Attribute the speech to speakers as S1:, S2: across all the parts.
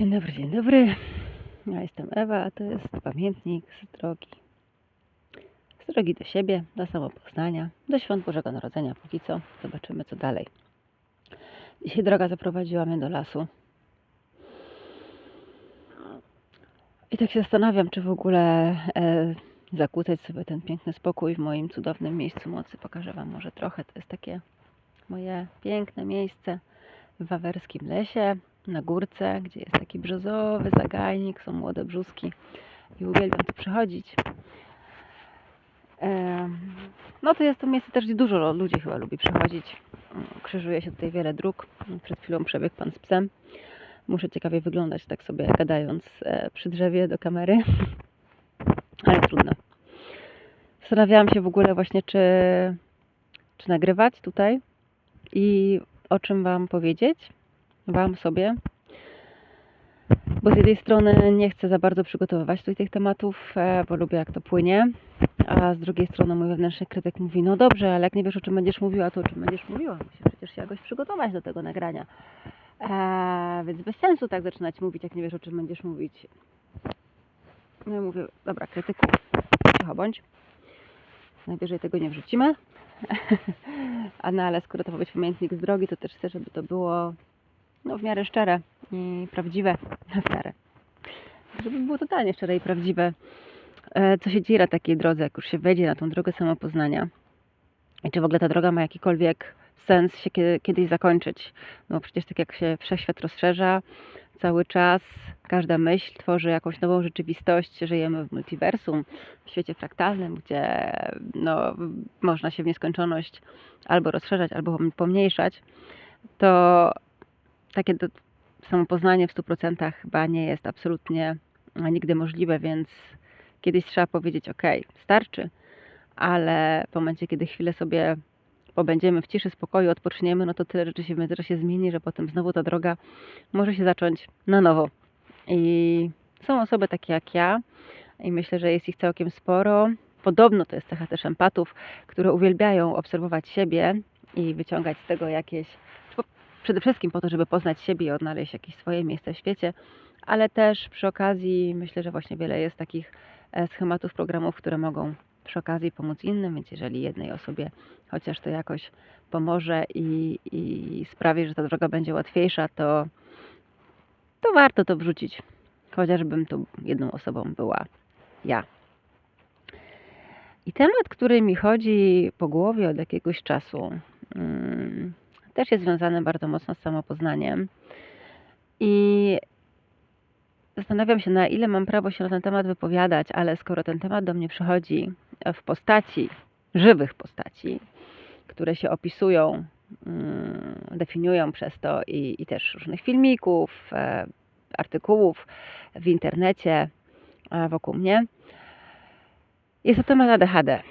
S1: Dzień dobry, dzień dobry. Ja jestem Ewa, a to jest pamiętnik z drogi. Z drogi do siebie, do samopoznania, do świąt Bożego Narodzenia póki co. Zobaczymy co dalej. Dzisiaj droga zaprowadziła mnie do lasu. I tak się zastanawiam, czy w ogóle e, zakłócać sobie ten piękny spokój w moim cudownym miejscu mocy. Pokażę Wam może trochę. To jest takie moje piękne miejsce w wawerskim lesie, na górce, gdzie jest taki brzozowy zagajnik, są młode brzuski i uwielbiam tu przychodzić. No to jest to miejsce też, gdzie dużo ludzi chyba lubi przychodzić. Mm, Krzyżuje się tutaj wiele dróg. Przed chwilą przebiegł pan z psem. Muszę ciekawie wyglądać tak sobie gadając e, przy drzewie do kamery. Ale trudno. Zastanawiałam się w ogóle właśnie, czy, czy nagrywać tutaj i o czym Wam powiedzieć. Wam sobie. Bo z jednej strony nie chcę za bardzo przygotowywać tutaj tych tematów, e, bo lubię jak to płynie. A z drugiej strony mój wewnętrzny krytyk mówi, no dobrze, ale jak nie wiesz o czym będziesz mówiła, to o czym będziesz mówiła? Musisz przecież się jakoś przygotować do tego nagrania. E, więc bez sensu tak zaczynać mówić, jak nie wiesz o czym będziesz mówić. No i mówię, dobra, krytyku, cicho bądź. Najwyżej tego nie wrzucimy. A no ale skoro to ma być pamiętnik z drogi, to też chcę, żeby to było no, w miarę szczere i prawdziwe. W miarę. Żeby było totalnie szczere i prawdziwe, e, co się dzieje na takiej drodze, jak już się wejdzie na tą drogę samopoznania. I czy w ogóle ta droga ma jakikolwiek sens się kiedy, kiedyś zakończyć. No przecież tak jak się wszechświat rozszerza, cały czas każda myśl tworzy jakąś nową rzeczywistość. Żyjemy w multiversum, w świecie fraktalnym, gdzie no, można się w nieskończoność albo rozszerzać, albo pomniejszać. To takie do, samopoznanie w 100% chyba nie jest absolutnie nigdy możliwe, więc kiedyś trzeba powiedzieć: OK, starczy, ale w momencie, kiedy chwilę sobie pobędziemy w ciszy, spokoju, odpoczniemy, no to tyle rzeczy się w międzyczasie zmieni, że potem znowu ta droga może się zacząć na nowo. I są osoby takie jak ja, i myślę, że jest ich całkiem sporo. Podobno to jest cecha też empatów, które uwielbiają obserwować siebie i wyciągać z tego jakieś przede wszystkim po to, żeby poznać siebie i odnaleźć jakieś swoje miejsce w świecie, ale też przy okazji myślę, że właśnie wiele jest takich e, schematów, programów, które mogą przy okazji pomóc innym, więc jeżeli jednej osobie chociaż to jakoś pomoże i, i sprawi, że ta droga będzie łatwiejsza, to, to warto to wrzucić. Chociażbym tu jedną osobą była ja. I temat, który mi chodzi po głowie od jakiegoś czasu, mm, też jest związany bardzo mocno z samopoznaniem. I zastanawiam się, na ile mam prawo się na ten temat wypowiadać, ale skoro ten temat do mnie przychodzi w postaci, żywych postaci, które się opisują, mm, definiują przez to i, i też różnych filmików, e, artykułów w internecie e, wokół mnie, jest to temat ADHD,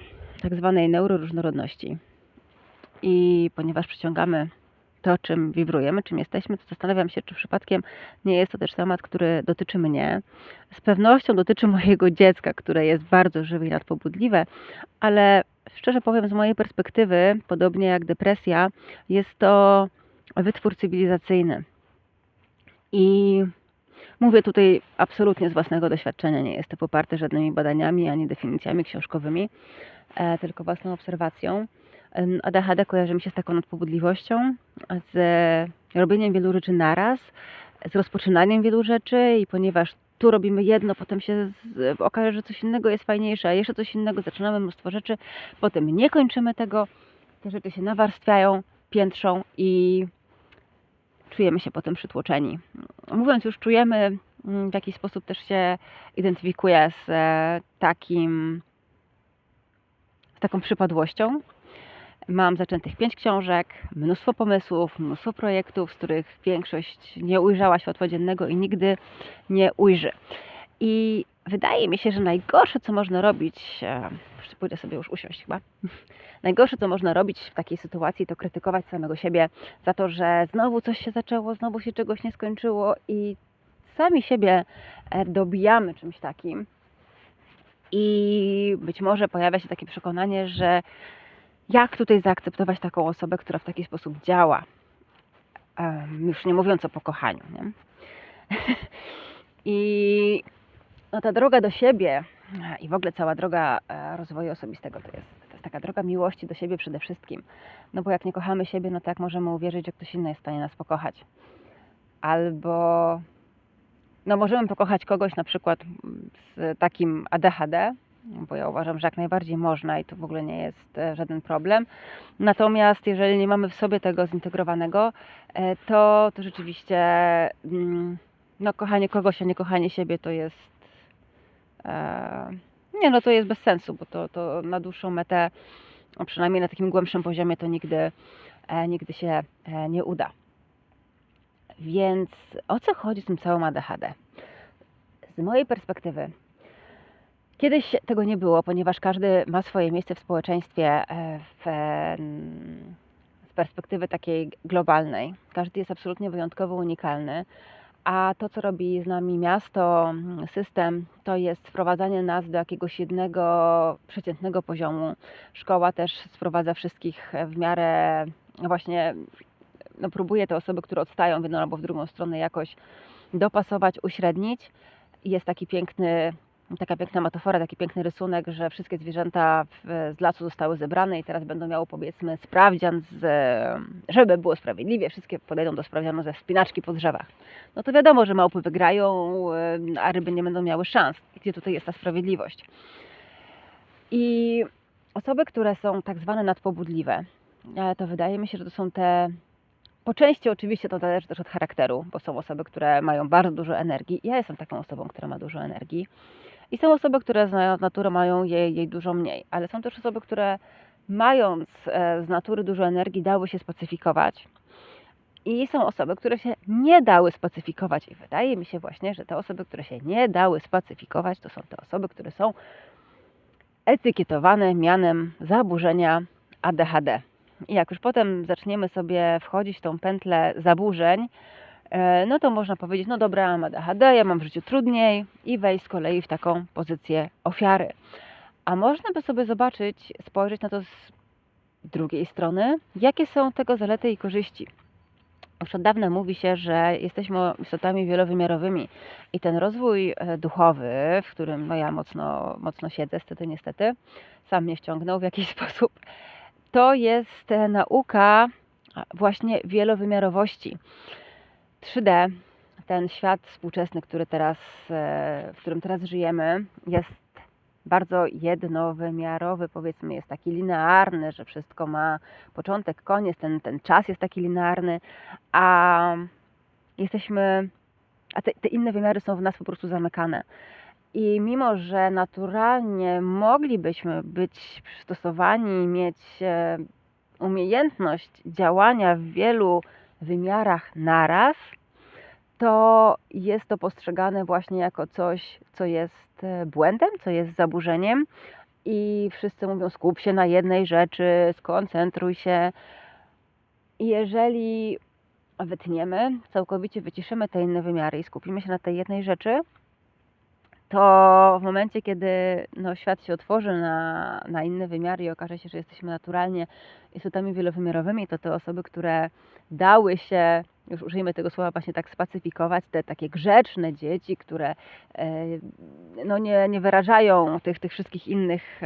S1: tak zwanej neuroróżnorodności. I ponieważ przyciągamy to, czym wibrujemy, czym jesteśmy, to zastanawiam się, czy przypadkiem nie jest to też temat, który dotyczy mnie. Z pewnością dotyczy mojego dziecka, które jest bardzo żywe i nadpobudliwe, ale szczerze powiem, z mojej perspektywy, podobnie jak depresja, jest to wytwór cywilizacyjny. I mówię tutaj absolutnie z własnego doświadczenia, nie jest to poparte żadnymi badaniami ani definicjami książkowymi, e, tylko własną obserwacją. ADHD kojarzy mi się z taką nadpobudliwością, z robieniem wielu rzeczy naraz, z rozpoczynaniem wielu rzeczy i ponieważ tu robimy jedno, potem się okaże, że coś innego jest fajniejsze, a jeszcze coś innego, zaczynamy mnóstwo rzeczy, potem nie kończymy tego, te rzeczy się nawarstwiają, piętrzą i czujemy się potem przytłoczeni. Mówiąc już czujemy, w jakiś sposób też się identyfikuję z e, takim, z taką przypadłością, Mam zaczętych pięć książek, mnóstwo pomysłów, mnóstwo projektów, z których większość nie ujrzała światła dziennego i nigdy nie ujrzy. I wydaje mi się, że najgorsze, co można robić, e, pójdę sobie już usiąść chyba, najgorsze, co można robić w takiej sytuacji, to krytykować samego siebie za to, że znowu coś się zaczęło, znowu się czegoś nie skończyło i sami siebie e, dobijamy czymś takim. I być może pojawia się takie przekonanie, że jak tutaj zaakceptować taką osobę, która w taki sposób działa? Już nie mówiąc o pokochaniu. Nie? I no, ta droga do siebie e, i w ogóle cała droga e, rozwoju osobistego to jest, to jest taka droga miłości do siebie przede wszystkim. No bo jak nie kochamy siebie, no to jak możemy uwierzyć, że ktoś inny jest w stanie nas pokochać? Albo no możemy pokochać kogoś na przykład z takim ADHD, bo ja uważam, że jak najbardziej można i to w ogóle nie jest e, żaden problem. Natomiast jeżeli nie mamy w sobie tego zintegrowanego, e, to, to rzeczywiście mm, no, kochanie kogoś, a nie kochanie siebie to jest e, nie no to jest bez sensu, bo to, to na dłuższą metę, przynajmniej na takim głębszym poziomie to nigdy, nigdy się nie uda. Więc o co chodzi z tym całym ADHD? Z mojej perspektywy, kiedyś tego nie było, ponieważ każdy ma swoje miejsce w społeczeństwie e, w, z perspektywy takiej globalnej. Każdy jest absolutnie wyjątkowo unikalny. A to, co robi z nami miasto, system, to jest wprowadzanie nas do jakiegoś jednego przeciętnego poziomu. Szkoła też sprowadza wszystkich w miarę właśnie no, próbuje te osoby, które odstają w jedną albo w drugą stronę jakoś dopasować, uśrednić. Jest taki piękny, taka piękna metafora, taki piękny rysunek, że wszystkie zwierzęta z lasu zostały zebrane i teraz będą miały powiedzmy sprawdzian, z, żeby było sprawiedliwie, wszystkie podejdą do sprawdzianu ze wspinaczki po drzewach. No to wiadomo, że małpy wygrają, a ryby nie będą miały szans. Gdzie tutaj jest ta sprawiedliwość? I osoby, które są tak zwane nadpobudliwe, e, to wydaje mi się, że to są te po części oczywiście to zależy też od charakteru, bo są osoby, które mają bardzo dużo energii. Ja jestem taką osobą, która ma dużo energii. I są osoby, które znają naturę, mają jej, jej dużo mniej. Ale są też osoby, które mając e, z natury dużo energii, dały się spacyfikować. I są osoby, które się nie dały spacyfikować. I wydaje mi się właśnie, że te osoby, które się nie dały spacyfikować, to są te osoby, które są etykietowane mianem zaburzenia ADHD. I jak już potem zaczniemy sobie wchodzić w tą pętlę zaburzeń, no to można powiedzieć, no dobra, mam ADHD, ja mam w życiu trudniej i wejść z kolei w taką pozycję ofiary. A można by sobie zobaczyć, spojrzeć na to z drugiej strony, jakie są tego zalety i korzyści. Już od dawna mówi się, że jesteśmy istotami wielowymiarowymi i ten rozwój e, duchowy, w którym no ja mocno, mocno siedzę, stety, niestety, sam mnie wciągnął w jakiś sposób, to jest e, nauka właśnie wielowymiarowości. 3D, ten świat współczesny, który teraz, e, w którym teraz żyjemy, jest bardzo jednowymiarowy, powiedzmy, jest taki linearny, że wszystko ma początek, koniec, ten, ten czas jest taki linearny, a jesteśmy, a te, te inne wymiary są w nas po prostu zamykane. I mimo, że naturalnie moglibyśmy być przystosowani, mieć e, umiejętność działania w wielu wymiarach naraz, to jest to postrzegane właśnie jako coś, co jest e, błędem, co jest zaburzeniem. I wszyscy mówią: skup się na jednej rzeczy, skoncentruj się. Jeżeli wytniemy, całkowicie wyciszymy te inne wymiary i skupimy się na tej jednej rzeczy, to w momencie, kiedy no, świat się otworzy na, na inne wymiary i okaże się, że jesteśmy naturalnie istotami wielowymiarowymi, to te osoby, które dały się, już użyjmy tego słowa właśnie tak spacyfikować, te takie grzeczne dzieci, które e, no, nie, nie wyrażają tych, tych wszystkich innych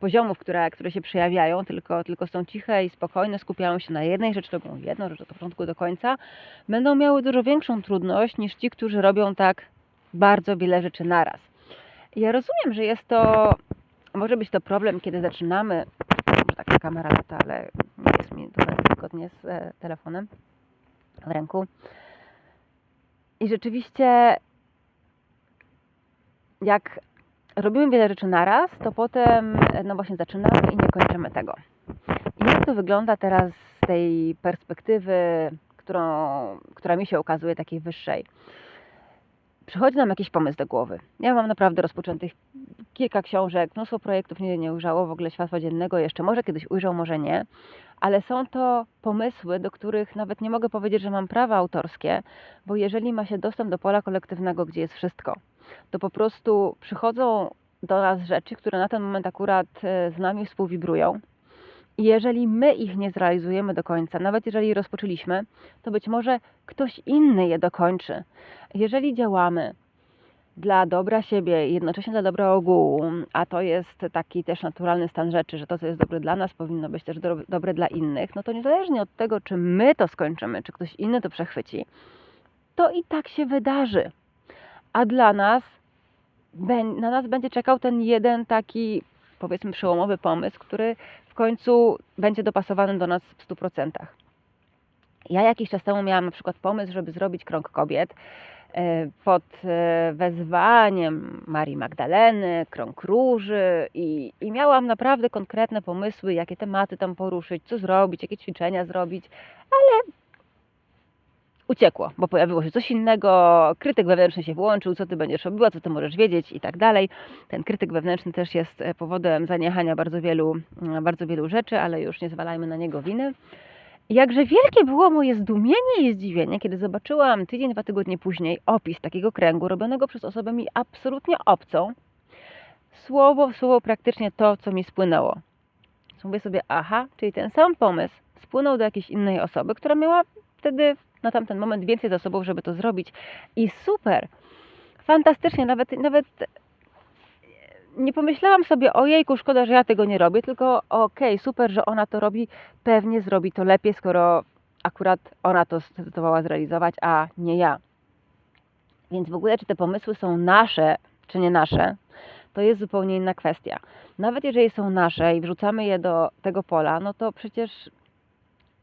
S1: poziomów, które, które się przejawiają, tylko, tylko są ciche i spokojne, skupiają się na jednej rzeczy, robią jedną rzecz od początku do końca, będą miały dużo większą trudność niż ci, którzy robią tak bardzo wiele rzeczy naraz. Ja rozumiem, że jest to, może być to problem, kiedy zaczynamy, może taka kamera lata, ale nie jest mi tutaj zgodnie z e, telefonem w ręku. I rzeczywiście, jak robimy wiele rzeczy naraz, to potem, no właśnie, zaczynamy i nie kończymy tego. I jak to wygląda teraz z tej perspektywy, którą, która mi się ukazuje, takiej wyższej? Przychodzi nam jakiś pomysł do głowy. Ja mam naprawdę rozpoczętych kilka książek, mnóstwo projektów nie, nie ujrzało w ogóle światła dziennego jeszcze. Może kiedyś ujrzał, może nie. Ale są to pomysły, do których nawet nie mogę powiedzieć, że mam prawa autorskie, bo jeżeli ma się dostęp do pola kolektywnego, gdzie jest wszystko, to po prostu przychodzą do nas rzeczy, które na ten moment akurat e, z nami współwibrują jeżeli my ich nie zrealizujemy do końca, nawet jeżeli je rozpoczęliśmy, to być może ktoś inny je dokończy. Jeżeli działamy dla dobra siebie i jednocześnie dla dobra ogółu, a to jest taki też naturalny stan rzeczy, że to, co jest dobre dla nas, powinno być też do, dobre dla innych, no to niezależnie od tego, czy my to skończymy, czy ktoś inny to przechwyci, to i tak się wydarzy. A dla nas, na nas będzie czekał ten jeden taki, powiedzmy, przełomowy pomysł, który w końcu będzie dopasowany do nas w 100%. Ja jakiś czas temu miałam na przykład pomysł, żeby zrobić krąg kobiet e, pod e, wezwaniem Marii Magdaleny, krąg róży i, i miałam naprawdę konkretne pomysły, jakie tematy tam poruszyć, co zrobić, jakie ćwiczenia zrobić, ale uciekło, bo pojawiło się coś innego, krytyk wewnętrzny się włączył, co ty będziesz robiła, co ty możesz wiedzieć i tak dalej. Ten krytyk wewnętrzny też jest e, powodem zaniechania bardzo wielu, mm, bardzo wielu rzeczy, ale już nie zwalajmy na niego winy. Jakże wielkie było moje zdumienie i zdziwienie, kiedy zobaczyłam tydzień, dwa tygodnie później opis takiego kręgu robionego przez osobę mi absolutnie obcą. Słowo w słowo praktycznie to, co mi spłynęło. Mówię sobie, aha, czyli ten sam pomysł spłynął do jakiejś innej osoby, która miała wtedy na tamten moment więcej zasobów, żeby to zrobić. I super, fantastycznie, nawet, nawet nie pomyślałam sobie, ojejku, szkoda, że ja tego nie robię, tylko okej, super, że ona to robi, pewnie zrobi to lepiej, skoro akurat ona to zdecydowała zrealizować, a nie ja. Więc w ogóle, czy te pomysły są nasze, czy nie nasze, to jest zupełnie inna kwestia. Nawet jeżeli są nasze i wrzucamy je do tego pola, no to przecież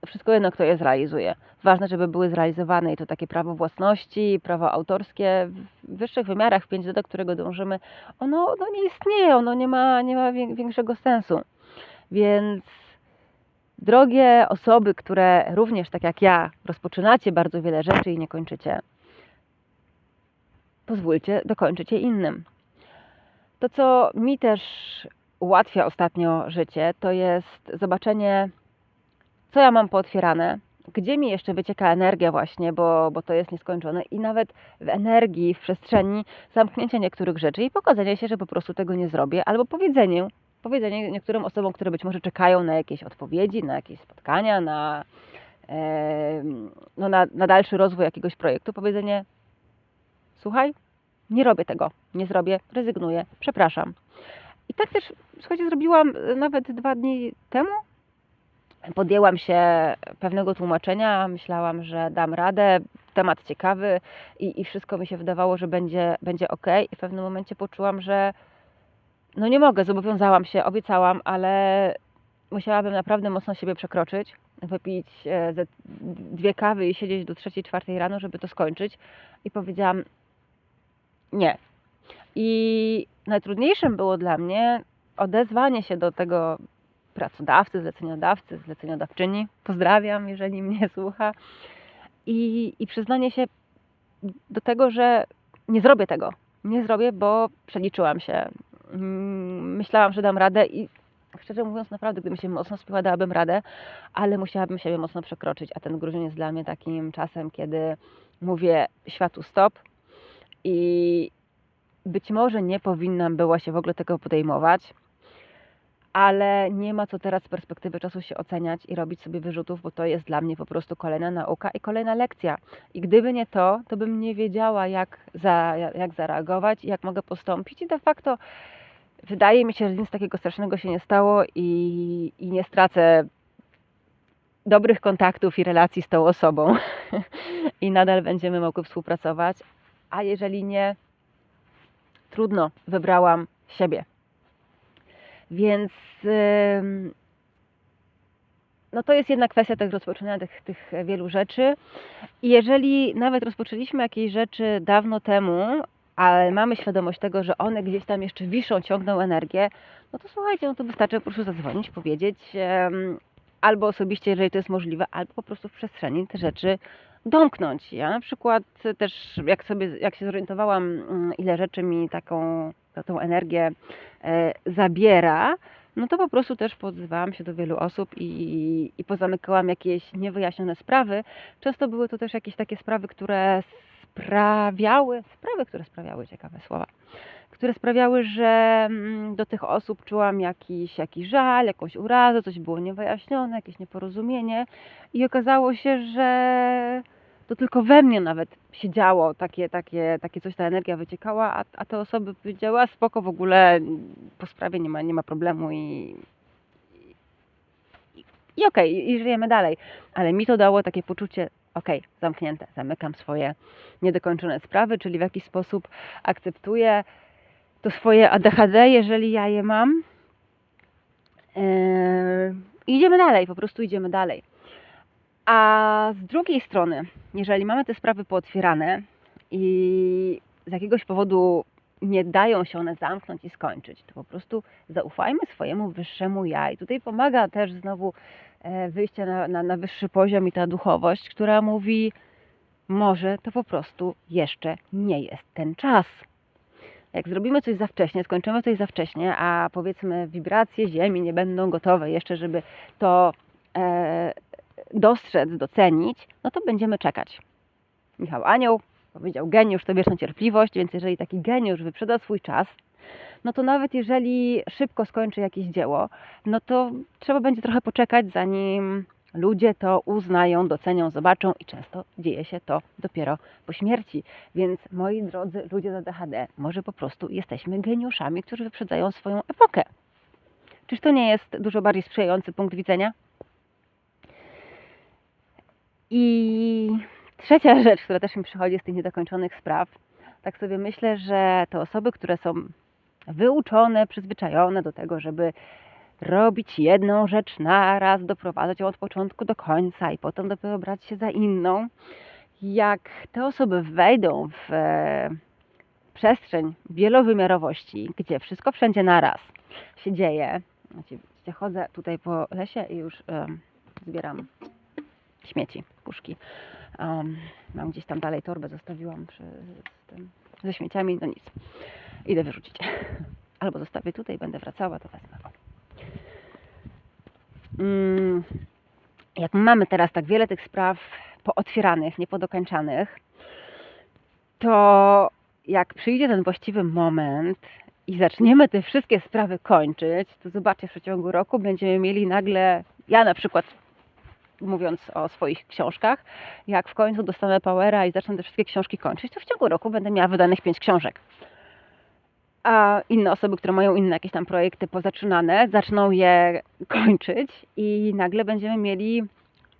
S1: wszystko jedno, kto je zrealizuje. Ważne, żeby były zrealizowane i to takie prawo własności, prawo autorskie w wyższych wymiarach, w 5D, do którego dążymy, ono, ono nie istnieje, ono nie ma, nie ma wię- większego sensu. Więc drogie osoby, które również tak jak ja rozpoczynacie bardzo wiele rzeczy i nie kończycie, pozwólcie dokończyć je innym. To, co mi też ułatwia ostatnio życie, to jest zobaczenie, co ja mam pootwierane, gdzie mi jeszcze wycieka energia właśnie, bo, bo to jest nieskończone i nawet w energii, w przestrzeni zamknięcia niektórych rzeczy i pokazania się, że po prostu tego nie zrobię, albo powiedzenie, powiedzenie niektórym osobom, które być może czekają na jakieś odpowiedzi, na jakieś spotkania, na, e, no na, na dalszy rozwój jakiegoś projektu, powiedzenie słuchaj, nie robię tego, nie zrobię, rezygnuję, przepraszam. I tak też, słuchajcie, zrobiłam e, nawet dwa dni temu. Podjęłam się pewnego tłumaczenia, myślałam, że dam radę, temat ciekawy i, i wszystko mi się wydawało, że będzie, będzie ok. I w pewnym momencie poczułam, że no nie mogę, zobowiązałam się, obiecałam, ale musiałabym naprawdę mocno siebie przekroczyć, wypić e, dwie kawy i siedzieć do trzeciej, czwartej rano, żeby to skończyć. I powiedziałam nie. I najtrudniejszym było dla mnie odezwanie się do tego pracodawcy, zleceniodawcy, zleceniodawczyni. Pozdrawiam, jeżeli mnie słucha. I, I przyznanie się do tego, że nie zrobię tego. Nie zrobię, bo przeliczyłam się. Mm, Myślałam, że dam radę i szczerze mówiąc, naprawdę, gdybym się mocno spiła, dałabym radę, ale musiałabym siebie mocno przekroczyć. A ten grudzień jest dla mnie takim czasem, kiedy mówię światu stop i być może nie powinnam była się w ogóle tego podejmować, ale nie ma co teraz z perspektywy czasu się oceniać i robić sobie wyrzutów, bo to jest dla mnie po prostu kolejna nauka i kolejna lekcja. I gdyby nie to, to bym nie wiedziała, jak, za, jak zareagować, jak mogę postąpić i de facto wydaje mi się, że nic takiego strasznego się nie stało i, i nie stracę dobrych kontaktów i relacji z tą osobą i nadal będziemy mogły współpracować, a jeżeli nie, trudno, wybrałam siebie. Więc no to jest jedna kwestia tych rozpoczynania tych, tych wielu rzeczy. I jeżeli nawet rozpoczęliśmy jakieś rzeczy dawno temu, ale mamy świadomość tego, że one gdzieś tam jeszcze wiszą, ciągną energię, no to słuchajcie, no to wystarczy po prostu zadzwonić, powiedzieć, albo osobiście, jeżeli to jest możliwe, albo po prostu w przestrzeni te rzeczy domknąć. Ja na przykład też, jak sobie, jak się zorientowałam, mm, ile rzeczy mi taką, ta- tą energię e, zabiera, no to po prostu też podzywałam się do wielu osób i, i pozamykałam jakieś niewyjaśnione sprawy. Często były to też jakieś takie sprawy, które sprawiały, sprawy, które sprawiały, ciekawe słowa, które sprawiały, że mm, do tych osób czułam jakiś, jakiś żal, jakąś urazę, coś było niewyjaśnione, jakieś nieporozumienie i okazało się, że to tylko we mnie nawet się działo, takie, takie, takie coś, ta energia wyciekała, a, a te osoby powiedziały, a spoko w ogóle, po sprawie nie ma, nie ma problemu i, i, i okej, i- i żyjemy dalej. Ale mi to dało takie poczucie, okej, zamknięte, zamykam swoje niedokończone sprawy, czyli w jakiś sposób akceptuję to swoje ADHD, jeżeli ja je mam. Yy, idziemy dalej, po prostu idziemy dalej. A z drugiej strony, jeżeli mamy te sprawy pootwierane i z jakiegoś powodu nie dają się one zamknąć i skończyć, to po prostu zaufajmy swojemu wyższemu ja. I tutaj pomaga też znowu e, wyjście na, na, na wyższy poziom i ta duchowość, która mówi, może to po prostu jeszcze nie jest ten czas. Jak zrobimy coś za wcześnie, skończymy coś za wcześnie, a powiedzmy wibracje Ziemi nie będą gotowe jeszcze, żeby to e, dostrzec, docenić, no to będziemy czekać. Michał Anioł powiedział, geniusz to wieczna cierpliwość, więc jeżeli taki geniusz wyprzeda swój czas, no to nawet jeżeli szybko skończy jakieś dzieło, no to trzeba będzie trochę poczekać, zanim ludzie to uznają, docenią, zobaczą i często dzieje się to dopiero po śmierci. Więc moi drodzy ludzie z ADHD, może po prostu jesteśmy geniuszami, którzy wyprzedzają swoją epokę. Czyż to nie jest dużo bardziej sprzyjający punkt widzenia? I trzecia rzecz, która też mi przychodzi z tych niedokończonych spraw, tak sobie myślę, że te osoby, które są wyuczone, przyzwyczajone do tego, żeby robić jedną rzecz naraz, doprowadzać ją od początku do końca i potem dopiero brać się za inną, jak te osoby wejdą w e, przestrzeń wielowymiarowości, gdzie wszystko wszędzie naraz się dzieje, znaczy, chodzę tutaj po lesie i już em, zbieram śmieci, puszki. Um, mam gdzieś tam dalej torbę, zostawiłam przy, tym, ze śmieciami, no nic. Idę wyrzucić. Albo zostawię tutaj, będę wracała, to wezmę. Mm, jak mamy teraz tak wiele tych spraw pootwieranych, niepodokończanych, to jak przyjdzie ten właściwy moment i zaczniemy te wszystkie sprawy kończyć, to zobaczcie, w przeciągu roku będziemy mieli nagle, ja na przykład mówiąc o swoich książkach, jak w końcu dostanę powera i zacznę te wszystkie książki kończyć, to w ciągu roku będę miała wydanych pięć książek. A inne osoby, które mają inne jakieś tam projekty pozaczynane, zaczną je kończyć i nagle będziemy mieli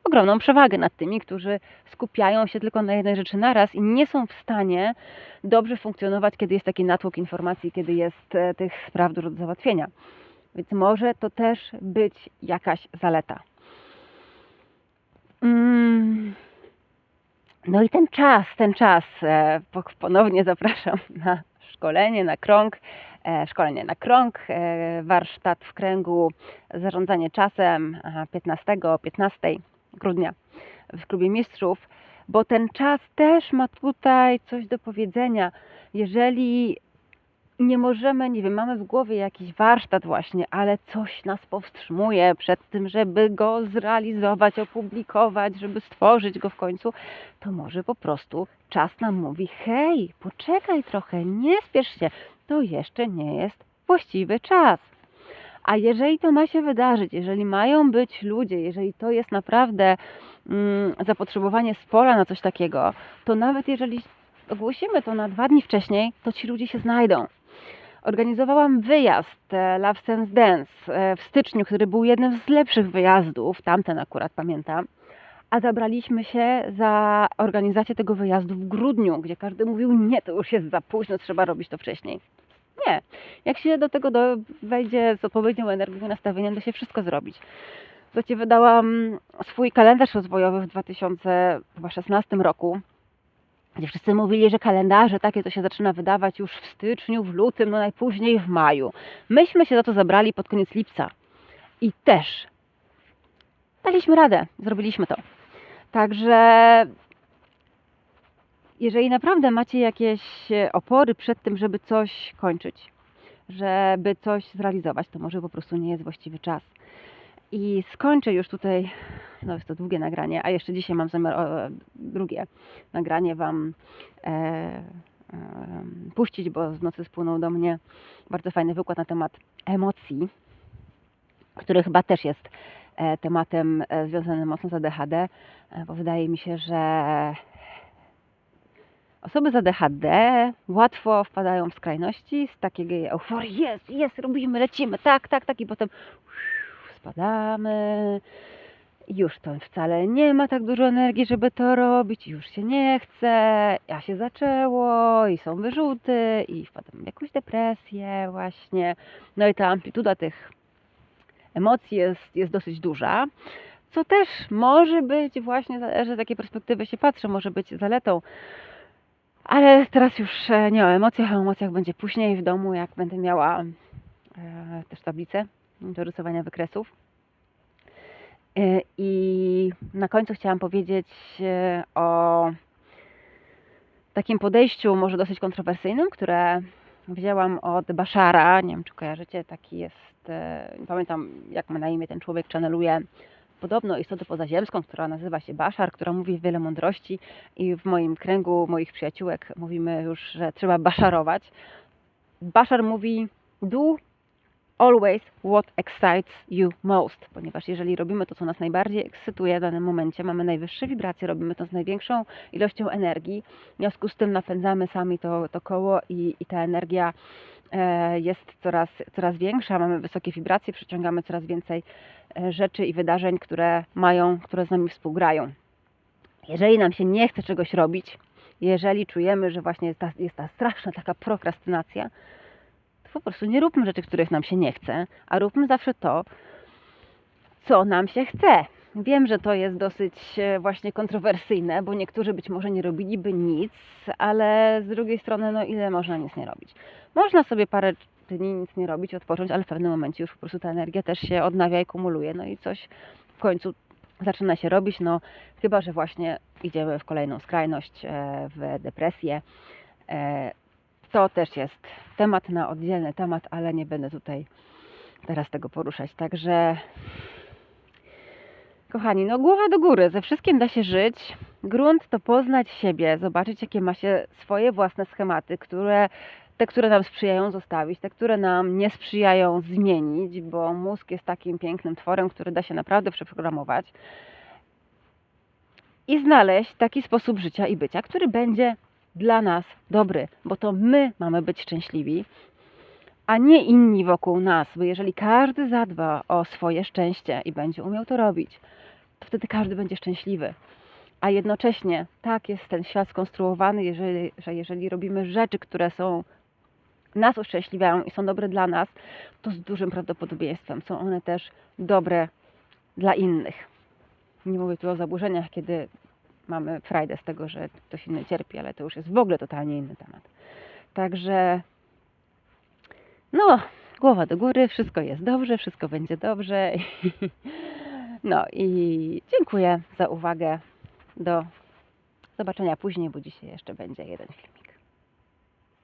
S1: ogromną przewagę nad tymi, którzy skupiają się tylko na jednej rzeczy naraz i nie są w stanie dobrze funkcjonować, kiedy jest taki natłok informacji, kiedy jest e, tych spraw dużo do załatwienia. Więc może to też być jakaś zaleta. Mm. No i ten czas, ten czas. e, po- Ponownie zapraszam na szkolenie, na krąg. e, Szkolenie na krąg, e, warsztat w kręgu zarządzanie czasem aha, 15-15 grudnia w klubie mistrzów, bo ten czas też ma tutaj coś do powiedzenia. Jeżeli nie możemy, nie wiem, mamy w głowie jakiś warsztat właśnie, ale coś nas powstrzymuje przed tym, żeby go zrealizować, opublikować, żeby stworzyć go w końcu, to może po prostu czas nam mówi: hej, poczekaj trochę, nie spiesz się, to jeszcze nie jest właściwy czas. A jeżeli to ma się wydarzyć, jeżeli mają być ludzie, jeżeli to jest naprawdę mm, zapotrzebowanie z pola na coś takiego, to nawet jeżeli ogłosimy to na dwa dni wcześniej, to ci ludzie się znajdą. Organizowałam wyjazd e, Love Sense Dance e, w styczniu, który był jednym z lepszych wyjazdów, tamten akurat pamiętam, a zabraliśmy się za organizację tego wyjazdu w grudniu, gdzie każdy mówił, nie, to już jest za późno, trzeba robić to wcześniej. Nie. Jak się do tego do, wejdzie z odpowiednią energią i nastawieniem, da się wszystko zrobić. Słuchajcie, wydałam swój kalendarz rozwojowy w 2016 roku, gdzie wszyscy mówili, że kalendarze takie to się zaczyna wydawać już w styczniu, w lutym, no najpóźniej w maju. Myśmy się za to zabrali pod koniec lipca i też daliśmy radę, zrobiliśmy to. Także jeżeli naprawdę macie jakieś e, opory przed tym, żeby coś kończyć, żeby coś zrealizować, to może po prostu nie jest właściwy czas. I skończę już tutaj, no jest to długie nagranie, a jeszcze dzisiaj mam zamiar o, drugie nagranie Wam e, e, puścić, bo z nocy spłynął do mnie bardzo fajny wykład na temat emocji, który chyba też jest e, tematem e, związanym mocno z ADHD, bo wydaje mi się, że osoby z ADHD łatwo wpadają w skrajności z takiej euforii, jest, jest, robimy, lecimy, tak, tak, tak i potem spadamy, już to wcale nie ma tak dużo energii, żeby to robić, już się nie chce, a się zaczęło i są wyrzuty i wpadam w jakąś depresję właśnie. No i ta amplituda tych emocji jest, jest dosyć duża, co też może być właśnie, zależy z jakiej perspektywy się patrzy, może być zaletą. Ale teraz już e, nie o emocjach, o emocjach będzie później w domu, jak będę miała e, też tablicę do rysowania wykresów. E, I na końcu chciałam powiedzieć e, o takim podejściu, może dosyć kontrowersyjnym, które wzięłam od Bashara. Nie wiem, czy kojarzycie, taki jest, e, nie pamiętam jak ma na imię ten człowiek, channeluje podobno istotę pozaziemską, która nazywa się Bashar, która mówi wiele mądrości i w moim kręgu moich przyjaciółek mówimy już, że trzeba baszarować. Bashar mówi do always what excites you most, ponieważ jeżeli robimy to, co nas najbardziej ekscytuje w danym momencie, mamy najwyższe wibracje, robimy to z największą ilością energii, w związku z tym napędzamy sami to, to koło i, i ta energia e, jest coraz, coraz większa, mamy wysokie wibracje, przyciągamy coraz więcej e, rzeczy i wydarzeń, które mają, które z nami współgrają. Jeżeli nam się nie chce czegoś robić, jeżeli czujemy, że właśnie jest ta, jest ta straszna taka prokrastynacja, po prostu nie róbmy rzeczy, których nam się nie chce, a róbmy zawsze to, co nam się chce. Wiem, że to jest dosyć e, właśnie kontrowersyjne, bo niektórzy być może nie robiliby nic, ale z drugiej strony, no ile można nic nie robić? Można sobie parę dni nic nie robić, odpocząć, ale w pewnym momencie już po prostu ta energia też się odnawia i kumuluje, no i coś w końcu zaczyna się robić, no chyba, że właśnie idziemy w kolejną skrajność, e, w depresję. To też jest temat na oddzielny temat, ale nie będę tutaj teraz tego poruszać. Także Kochani, no głowa do góry, ze wszystkim da się żyć. Grunt to poznać siebie, zobaczyć jakie ma się swoje własne schematy, które te, które nam sprzyjają zostawić, te, które nam nie sprzyjają zmienić, bo mózg jest takim pięknym tworem, który da się naprawdę przeprogramować. I znaleźć taki sposób życia i bycia, który będzie dla nas dobry, bo to my mamy być szczęśliwi, a nie inni wokół nas, bo jeżeli każdy zadba o swoje szczęście i będzie umiał to robić, to wtedy każdy będzie szczęśliwy. A jednocześnie tak jest ten świat skonstruowany, jeżeli, że jeżeli robimy rzeczy, które są nas uszczęśliwiają i są dobre dla nas, to z dużym prawdopodobieństwem są one też dobre dla innych. Nie mówię tu o zaburzeniach, kiedy mamy frajdę z tego, że ktoś inny cierpi, ale to już jest w ogóle totalnie inny temat. Także no, głowa do góry, wszystko jest dobrze, wszystko będzie dobrze. No i dziękuję za uwagę. Do zobaczenia później, bo dzisiaj jeszcze będzie jeden filmik.